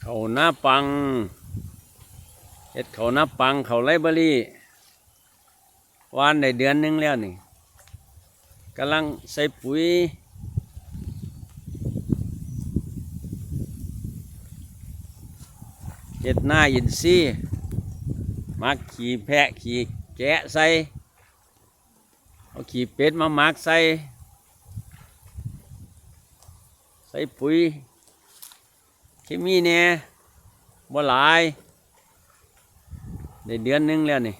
เขาหน้าปังเฮ็ดเขาหน้าปังเขาไรเบอรี่วานได้เดือนหนึงแล้วนี่กำลังใส่ปุ๋ยเฮ็ดหน้าอินซีย์มักขี่แพะขี่แกะใส่เอาขี่เป็ดมามักใส่ ใส่ปุ๋ยเคมีแหน่บ่หลายได้เดือนหนึงแล้วนี่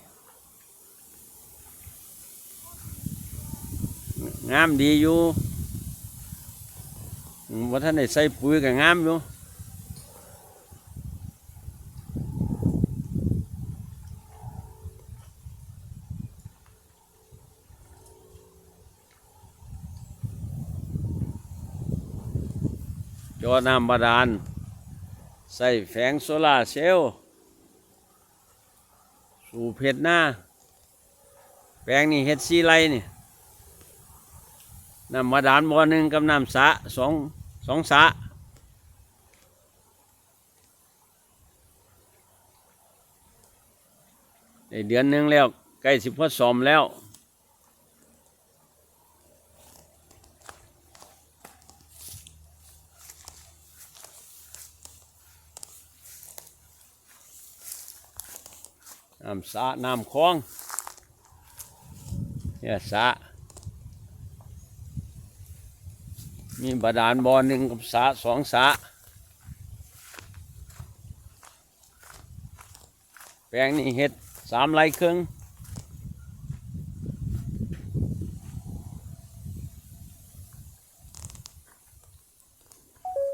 งามดีอยู่ว่าท่านได้ใส่ปุ๋ยกับงามอยู่ จอน้ำบาดาลใส่แฝงโซลาเซลล์สู่เพชรหน้าแปลงนี่เฮ็ดซีไรนี่น้ำบาดาลบ่อหนึ่งกับน้ำสะสองสองสะได้เดือนหนึ่งแล้วใกล้สิบพอสอมแล้ว น้ำสะน้ำคลองเนี่ยสะมีบาดาลบ่อหนึ่งกับสะสองสะแปลงนี้เห็ดสามไร่ครึ่ง